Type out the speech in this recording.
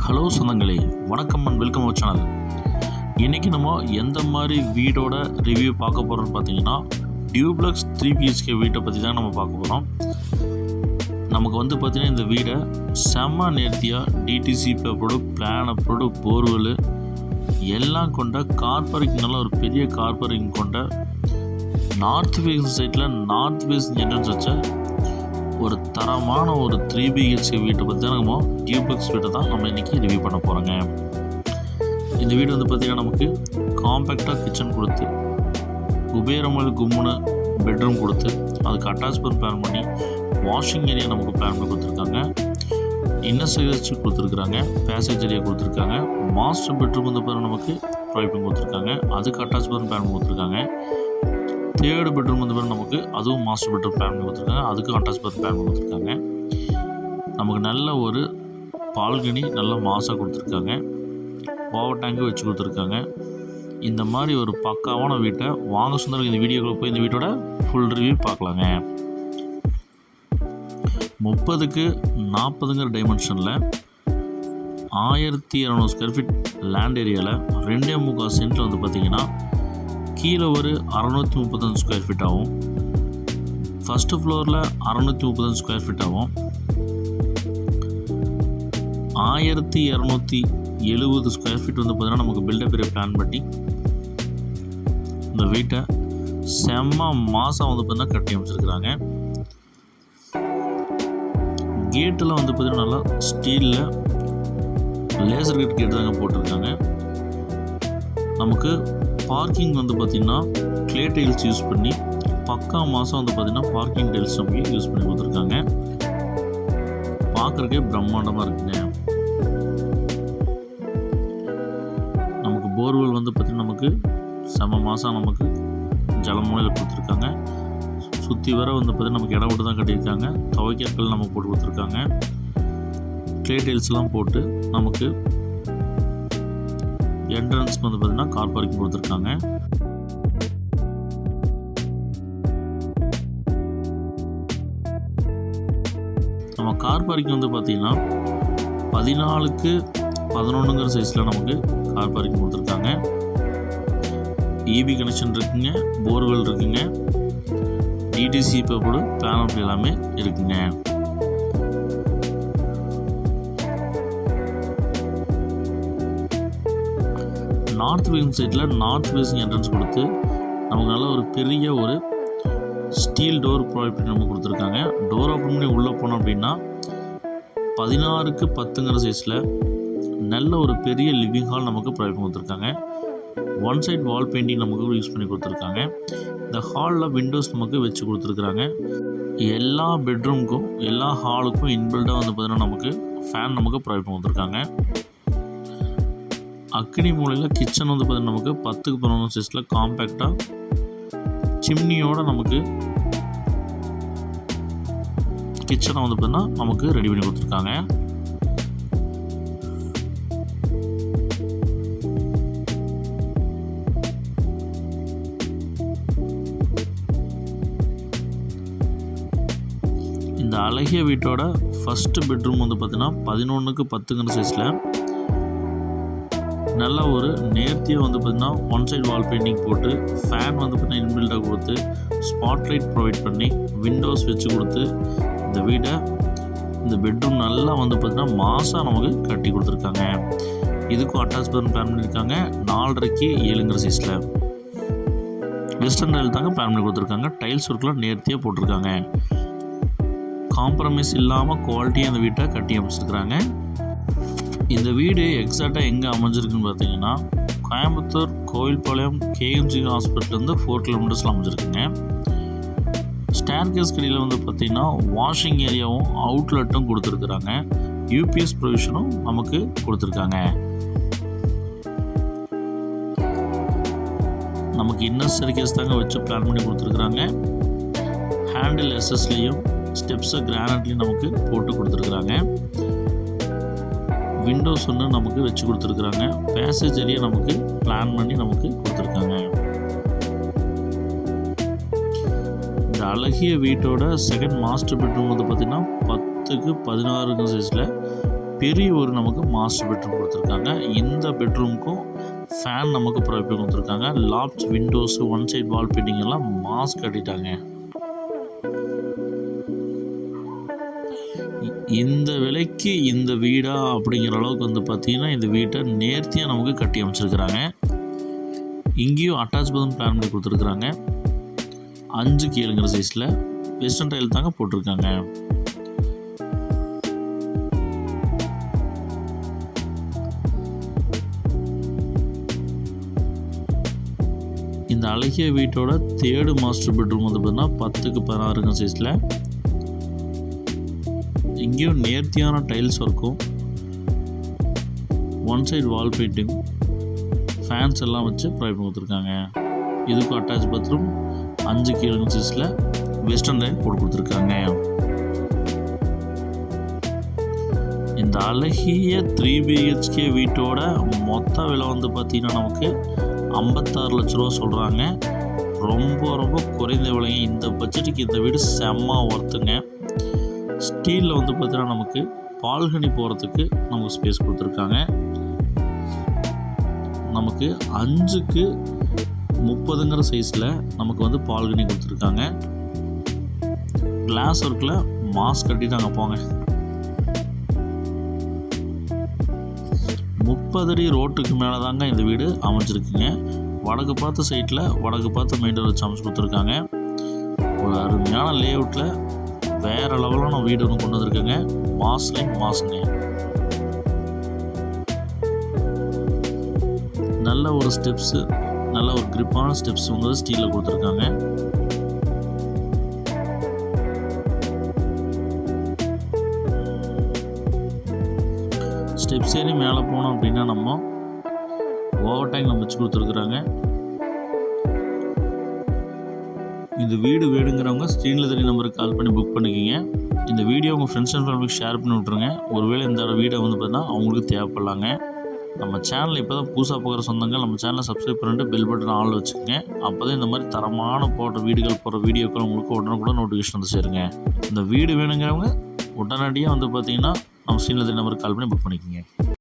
Hello சொந்தங்களே வணக்கம் and welcome our channel. இன்றைக்கி நம்ம எந்த மாதிரி வீடோட ரிவ்யூ பார்க்க போகிறோம்னு பார்த்தீங்கன்னா டியூப்ளக்ஸ் த்ரீ பிஹெச்கே வீட்டை பற்றி தான் நம்ம பார்க்க போகிறோம் நமக்கு வந்து பார்த்திங்கன்னா இந்த வீடை செம்ம நேர்த்தியாக டிடிசி பேப்பரோடு பிளான் அப்போடு போர்வெல் எல்லாம் கொண்ட கார் பார்க்கிங் நல்ல ஒரு பெரிய கார் பார்க்கிங் கொண்ட நார்த் ஃபேஸ் சைட்டில் நார்த் ஃபேஸ் என்ட்ரன்ஸ் வச்ச ஒரு தரமான ஒரு த்ரீ பிஹெச்கே வீட்டை பற்றி தான் நம்ம டியூபெக்ஸ் வீட்டை தான் நம்ம இன்றைக்கி ரிவ்யூ பண்ண போகிறோங்க இந்த வீடு வந்து பார்த்திங்கன்னா நமக்கு காம்பேக்டாக கிச்சன் கொடுத்து குபேரமல் கும்முன்னு பெட்ரூம் கொடுத்து அதுக்கு அட்டாச்மெண்ட் பிளான் பண்ணி வாஷிங் ஏரியா நமக்கு பிளான் பண்ணி கொடுத்துருக்காங்க. இன்னர் சர்வீஸ் கொடுத்துருக்குறாங்க பேசேஜ் ஏரியா கொடுத்துருக்காங்க. மாஸ்டர் பெட்ரூம் வந்து பார்த்தீங்கன்னா நமக்கு ப்ரொவைட் பண்ணி கொடுத்துருக்காங்க. அதுக்கு அட்டாச்மெண்ட் பிளான் பண்ணி கொடுத்துருக்காங்க. தேர்டு பெட்ரூம் வந்து பாருங்க நமக்கு அதுவும் மாஸ்டர் பெட்ரூம் ஃபேமிலி பண்ணி கொடுத்துருக்காங்க. அதுக்கும் அட்டாச் பிளான் ஃபேமிலி கொடுத்துருக்காங்க. நமக்கு நல்ல ஒரு பால்கனி நல்ல மாசாக கொடுத்துருக்காங்க. ஓவர் டேங்கு வச்சு கொடுத்துருக்காங்க. இந்த மாதிரி ஒரு பக்காவான வீட்டை வாங்க சுந்தரம் இந்த வீடியோக்குள்ள போய் இந்த வீட்டோட ஃபுல் ரிவ்யூ பார்க்கலாங்க. முப்பதுக்கு நாற்பதுங்கிற டைமென்ஷனில் ஆயிரத்தி இரநூறு ஸ்கொயர் ஃபீட் லேண்ட் ஏரியாவில் ரெண்டே முக்கால் சென்ட்டில் வந்து பார்த்திங்கன்னா கீழே ஒரு அறநூற்றி முப்பத்தஞ்சு ஸ்கொயர் ஃபீட் ஆகும். ஃபஸ்ட்டு ஃப்ளோரில் அறநூற்றி முப்பத்தஞ்சு ஸ்கொயர் ஃபீட் ஆகும். ஆயிரத்தி இரநூத்தி எழுபது ஸ்கொயர் ஃபீட் வந்து பார்த்தீங்கன்னா நமக்கு பில்டப் ஏரியா பிளான் பண்ணி இந்த வீட்டை செம்ம மாதம் வந்து பார்த்தீங்கன்னா கட்டி அமைச்சிருக்கிறாங்க. கேட்டில் வந்து பார்த்தீங்கன்னா நல்லா ஸ்டீலில் லேசர் கேட் கேட்டு தாங்க போட்டிருக்காங்க. நமக்கு பார்க்கிங் வந்து பார்த்திங்கன்னா க்ளே டைல்ஸ் யூஸ் பண்ணி பக்கா மாதம் வந்து பார்த்திங்கன்னா பார்க்கிங் டைல்ஸ் நமக்கு யூஸ் பண்ணி கொடுத்துருக்காங்க. பார்க்குறக்கே பிரம்மாண்டமாக இருக்குங்க. நமக்கு போர்வெல் வந்து பார்த்திங்கன்னா நமக்கு செம மாதம் நமக்கு ஜலமூலையில் கொடுத்துருக்காங்க. சுற்றி வர வந்து பார்த்திங்கன்னா நமக்கு இடம் விட்டு தான் கட்டியிருக்காங்க. துவைக்கற்கள் நமக்கு போட்டு கொடுத்துருக்காங்க. க்ளே டைல்ஸ்லாம் போட்டு நமக்கு என்ட்ரன்ஸ்க்கு வந்து பார்த்திங்கன்னா கார் பார்க்கிங் கொடுத்துருக்காங்க. நம்ம கார் பார்க்கிங் வந்து பார்த்திங்கன்னா பதினாலுக்கு பதினொன்றுங்கிற சைஸில் நமக்கு கார் பார்க்கிங் கொடுத்துருக்காங்க. இபி கனெக்ஷன் இருக்குங்க போர்வெல் இருக்குங்க டிடிசி பேப்போட பேனல் எல்லாமே இருக்குங்க. நார்த் விங் சைடில் நார்த் ஃபேஸிங் என்ட்ரன்ஸ் கொடுத்து நமக்கு நல்ல ஒரு பெரிய ஒரு ஸ்டீல் டோர் ப்ரொவைட் பண்ணி நம்ம கொடுத்துருக்காங்க. டோர் ஓப்பன் பண்ணி உள்ளே போனோம் அப்படின்னா பதினாறுக்கு பத்துங்கிற சைஸில் நல்ல ஒரு பெரிய லிவிங் ஹால் நமக்கு ப்ரொவைட் பண்ணி கொடுத்துருக்காங்க. ஒன் சைட் வால் பெயிண்டிங் நமக்கு யூஸ் பண்ணி கொடுத்துருக்காங்க. இந்த ஹாலில் விண்டோஸ் நமக்கு வச்சு கொடுத்துருக்குறாங்க. எல்லா பெட்ரூமுக்கும் எல்லா ஹாலுக்கும் இன்பில்டாக வந்து பார்த்திங்கன்னா நமக்கு ஃபேன் நமக்கு ப்ரொவைட் பண்ணி கொடுத்துருக்காங்க. அக்னி மூலையில் கிச்சன் வந்து பார்த்திங்கன்னா நமக்கு பத்துக்கு பதினொன்று சைஸில் காம்பேக்டாக சிம்னியோட நமக்கு கிச்சனை வந்து பார்த்திங்கன்னா நமக்கு ரெடி பண்ணி கொடுத்துருக்காங்க. இந்த அழகிய வீட்டோட ஃபஸ்ட்டு பெட்ரூம் வந்து பார்த்திங்கன்னா பதினொன்றுக்கு பத்துங்கிற சைஸில் நல்ல ஒரு நேர்த்தியாக வந்து பார்த்திங்கன்னா ஒன் சைடு வால் பெயிண்டிங் போட்டு ஃபேன் வந்து பார்த்திங்கன்னா இன்பில்டாக கொடுத்து ஸ்பாட் லைட் ப்ரொவைட் பண்ணி விண்டோஸ் வச்சு கொடுத்து இந்த வீடை இந்த பெட்ரூம் நல்லா வந்து பார்த்திங்கன்னா மாதம் நமக்கு கட்டி கொடுத்துருக்காங்க. இதுக்கும் அட்டாச்மெண்ட் பிளான் பண்ணியிருக்காங்க. நாலரைக்கு ஏழுங்கிற சைஸில் வெஸ்டர்ன் டைல் தாங்க பிளான் பண்ணி கொடுத்துருக்காங்க. டைல்ஸ் ஒர்க்லாம் நேர்த்தியாக போட்டிருக்காங்க. காம்ப்ரமைஸ் இல்லாமல் குவாலிட்டியாக அந்த வீட்டை கட்டி அமைச்சிருக்கிறாங்க. இந்த வீடு எக்ஸாக்டாக எங்கே அமைஞ்சிருக்குன்னு பார்த்தீங்கன்னா கோயம்புத்தூர் கோயில்பாளையம் கேஎம்ஜி ஹாஸ்பிட்டல்லேருந்து ஃபோர் கிலோமீட்டர்ஸில் அமைஞ்சிருக்குங்க. ஸ்டேர் கேஸ் கடியில் வந்து பார்த்திங்கன்னா வாஷிங் ஏரியாவும் அவுட்லெட்டும் கொடுத்துருக்குறாங்க. யூபிஎஸ் ப்ரொவிஷனும் நமக்கு கொடுத்துருக்காங்க. நமக்கு இன்னர் ஸ்டேர்கேஸ் தாங்க வச்சு பிளான் பண்ணி கொடுத்துருக்குறாங்க. ஹேண்டில் எஸ்எஸ்லேயும் ஸ்டெப்ஸை கிரானட்லேயும் நமக்கு போட்டு கொடுத்துருக்குறாங்க. விண்டோஸ் ஒன்று நமக்கு வச்சு கொடுத்துருக்குறாங்க. பேசேஜ் ஏரியா நமக்கு பிளான் பண்ணி நமக்கு கொடுத்துருக்காங்க. இந்த அழகிய வீட்டோட செகண்ட் மாஸ்டர் பெட்ரூம் வந்து பார்த்திங்கன்னா பத்துக்கு பதினாறு சைஸில் பெரிய ஒரு நமக்கு மாஸ்டர் பெட்ரூம் கொடுத்துருக்காங்க. இந்த பெட்ரூமுக்கும் ஃபேன் நமக்கு ப்ரொவைட் பண்ணி கொடுத்துருக்காங்க. Lofts windows one side wall painting எல்லாம் மாஸ்க் கட்டிட்டாங்க. இந்த விலைக்கு இந்த வீடா அப்படிங்கிற அளவுக்கு வந்து பார்த்திங்கன்னா இந்த வீட்டை நேர்த்தியாக நமக்கு கட்டி அமைச்சிருக்கிறாங்க. இங்கேயும் அட்டாச் பதும் பிளான் பண்ணி கொடுத்துருக்குறாங்க. அஞ்சு கீழுங்கிற சைஸில் வெஸ்டர்ன் டைல் தாங்க போட்டிருக்காங்க. இந்த அழகிய வீட்டோட தேர்டு மாஸ்டர் பெட்ரூம் வந்து பார்த்தீங்கன்னா பத்துக்கு பதினாறுங்க சைஸில் இங்கேயும் நேர்த்தியான டைல்ஸ் ஒர்க்கும் one side wall painting fans எல்லாம் வச்சு ப்ரொவைட் பண்ணி கொடுத்துருக்காங்க. இதுக்கும் அட்டாச் பாத்ரூம் அஞ்சு கிலோ இன்சஸில் வெஸ்டர்ன் லைன் போட்டு கொடுத்துருக்காங்க. இந்த அழகிய த்ரீ பிஹெச்கே வீட்டோட மொத்த விலை வந்து பார்த்திங்கன்னா நமக்கு ஐம்பத்தாறு லட்ச ரூபா சொல்கிறாங்க ரொம்ப ரொம்ப குறைந்த விலைங்க. இந்த பட்ஜெட்டுக்கு இந்த வீடு செம்ம ஒர்த்துங்க ஸ்டீலில் வந்து பார்த்திங்கன்னா நமக்கு பால்கனி போகிறதுக்கு நமக்கு ஸ்பேஸ் கொடுத்துருக்காங்க. நமக்கு அஞ்சுக்கு முப்பதுங்கிற சைஸில் நமக்கு வந்து பால்கனி கொடுத்துருக்காங்க. கிளாஸ் ஒர்க்கில் மாஸ்க் கட்டிட்டாங்க போங்க. முப்பது அடி ரோட்டுக்கு மேலே தாங்க இந்த வீடு அமைஞ்சிருக்குங்க. வடக்கு பார்த்த சைட்டில் வடக்கு பார்த்த மெயின் டோர் வச்சு அமைச்சு கொடுத்துருக்காங்க. ஒரு அருமையான லே அவுட்டில் வேறு லெவலான வீடு ஒன்று கொண்டு வந்திருக்குங்க. மாஸ்லையும் மாசுங்க நல்ல ஒரு ஸ்டெப்ஸு நல்ல ஒரு கிரிப்பான ஸ்டெப்ஸ் வந்து ஸ்டீலில் கொடுத்துருக்காங்க. ஸ்டெப்ஸ் ஏறி மேலே போனோம் அப்படின்னா நம்ம ஓவர் டைம் நம்ம வச்சு கொடுத்துருக்குறாங்க. இந்த வீடு வேணுங்கிறவங்க ஸ்க்ரீனில் தெரிய நம்பருக்கு கால் பண்ணி புக் பண்ணிக்கிங்க. இந்த வீடியோ உங்கள் ஃப்ரெண்ட்ஸ் அண்ட் ஃபேமிலிக்கு ஷேர் பண்ணி விட்ருங்க ஒருவேளை இந்த வீடை வந்து பார்த்தீங்கன்னா அவங்களுக்கு தேவைப்படலாங்க. நம்ம சேனல் இப்போ தான் புதுசாக போகிற சொந்தங்கள் நம்ம சேனலை சப்ஸ்கிரைப் பண்ணிட்டு பெல் பட்டன் ஆள் வச்சுக்கோங்க. அப்போ தான் இந்த மாதிரி தரமான போடுற வீடுகள் போகிற வீடியோக்கள் உங்களுக்கு உடனுக்குடன் நோட்டிஃபிகேஷன் வந்து சேருங்க. இந்த வீடு வேணுங்கிறவங்க உடனடியாக வந்து பார்த்திங்கன்னா நம்ம ஸ்க்ரீனில் தெரிய நம்பருக்கு கால் பண்ணி புக் பண்ணிக்கோங்க.